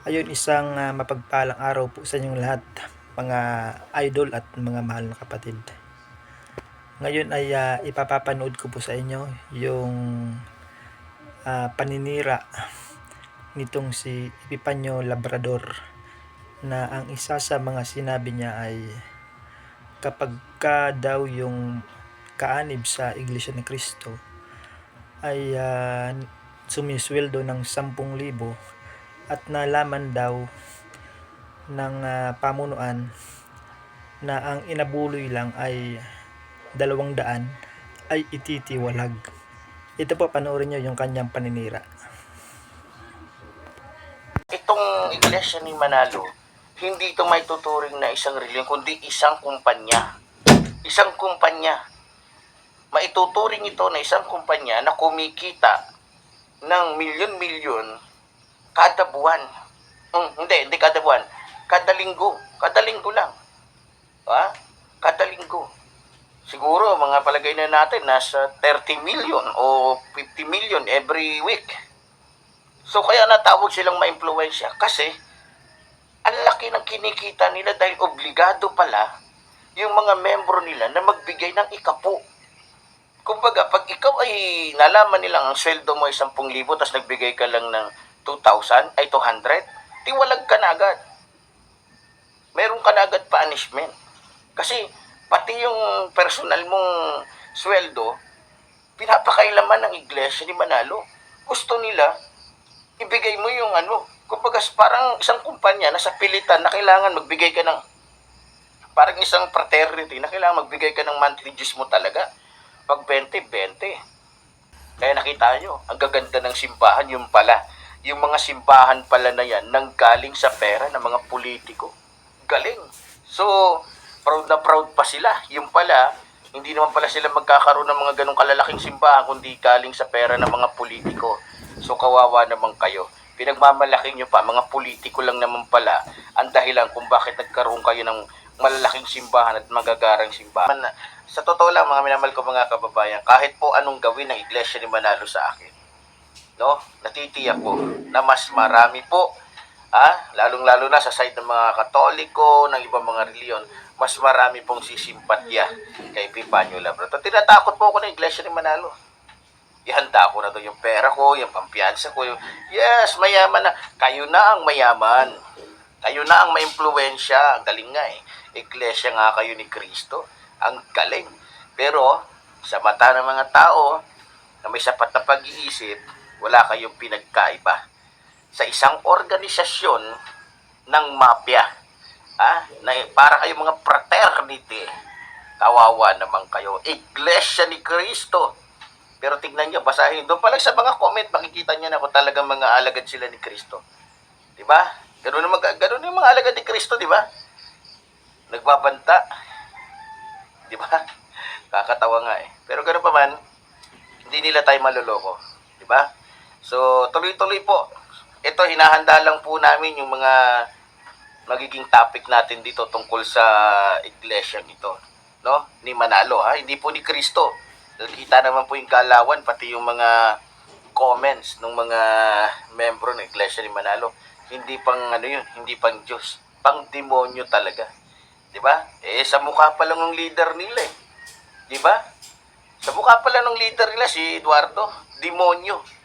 Ayun, isang ah, mapagpalang araw po sa inyong lahat, mga idol at mga mahal na kapatid. Ngayon ay ah, ipapapanood ko po sa inyo yung ah, paninira nitong si Epipanyo Labrador na ang isa sa mga sinabi niya ay kapag ka daw yung kaanib sa Iglesia ni Cristo ay ah, sumisweldo ng 10,000 at nalaman daw ng ah, pamunuan na ang inabuloy lang ay dalawang daan ay ititiwalag. Ito po panoorin nyo yung kanyang paninira. itong iglesia ni Manalo, hindi ito may tuturing na isang reliyon, kundi isang kumpanya. Isang kumpanya. Maituturing ito na isang kumpanya na kumikita ng milyon-milyon kada buwan. Hmm, hindi, hindi kada buwan. Kada linggo. Kada linggo lang. Ha? Kada linggo. Siguro, mga palagay na natin, nasa 30 million o 50 million every week. So kaya natawag silang ma-impluensya kasi ang laki ng kinikita nila dahil obligado pala yung mga membro nila na magbigay ng ikapo. Kumbaga, pag ikaw ay nalaman nilang ang sweldo mo ay 10,000 tapos nagbigay ka lang ng 2,000 ay 200, tiwalag ka na agad. Meron ka na agad punishment. Kasi pati yung personal mong sweldo, pinapakailaman ng iglesia ni Manalo. Gusto nila, ibigay mo yung ano, kumbaga parang isang kumpanya na sa pilitan na kailangan magbigay ka ng parang isang fraternity na kailangan magbigay ka ng monthly dues mo talaga. Pag 20, 20. Kaya nakita nyo, ang gaganda ng simbahan, yung pala. Yung mga simbahan pala na yan, nanggaling sa pera ng mga politiko. Galing. So, proud na proud pa sila. Yung pala, hindi naman pala sila magkakaroon ng mga ganong kalalaking simbahan, kundi galing sa pera ng mga politiko. So, kawawa naman kayo. Pinagmamalaki nyo pa, mga politiko lang naman pala, ang dahilan kung bakit nagkaroon kayo ng malalaking simbahan at magagarang simbahan. Sa totoo lang, mga minamahal ko mga kababayan, kahit po anong gawin ng Iglesia ni Manalo sa akin, no? Natitiyak ko na mas marami po, ah, lalong-lalo na sa side ng mga Katoliko, ng ibang mga reliyon, mas marami pong sisimpatya kay Pipanyo Labrador. Tinatakot po ako ng Iglesia ni Manalo. Ihanda ko na to yung pera ko, yung pampiyansa ko. Yung, yes, mayaman na. Kayo na ang mayaman. Kayo na ang maimpluwensya. Ang galing nga eh. Iglesia nga kayo ni Kristo. Ang galing. Pero, sa mata ng mga tao na may sapat na pag-iisip, wala kayong pinagkaiba. Sa isang organisasyon ng mafia, ha? na para kayong mga fraternity, kawawa naman kayo. Iglesia ni Kristo. Pero tignan nyo, basahin doon pa lang sa mga comment, makikita nyo na kung talagang mga alagad sila ni Kristo. Di ba? Ganun, naman, ganun yung mga alagad ni Kristo, di ba? Nagbabanta. Di ba? Kakatawa nga eh. Pero ganun pa man, hindi nila tayo maloloko. Di ba? So, tuloy-tuloy po. Ito, hinahanda lang po namin yung mga magiging topic natin dito tungkol sa iglesia nito. No? Ni Manalo, ha? Hindi po ni Kristo. Nakita naman po yung galawan, pati yung mga comments ng mga membro ng Iglesia ni Manalo. Hindi pang ano yun, hindi pang Diyos. Pang demonyo talaga. 'Di ba? Eh sa mukha pa lang ng leader nila eh. 'Di ba? Sa mukha pa lang ng leader nila si Eduardo, demonyo.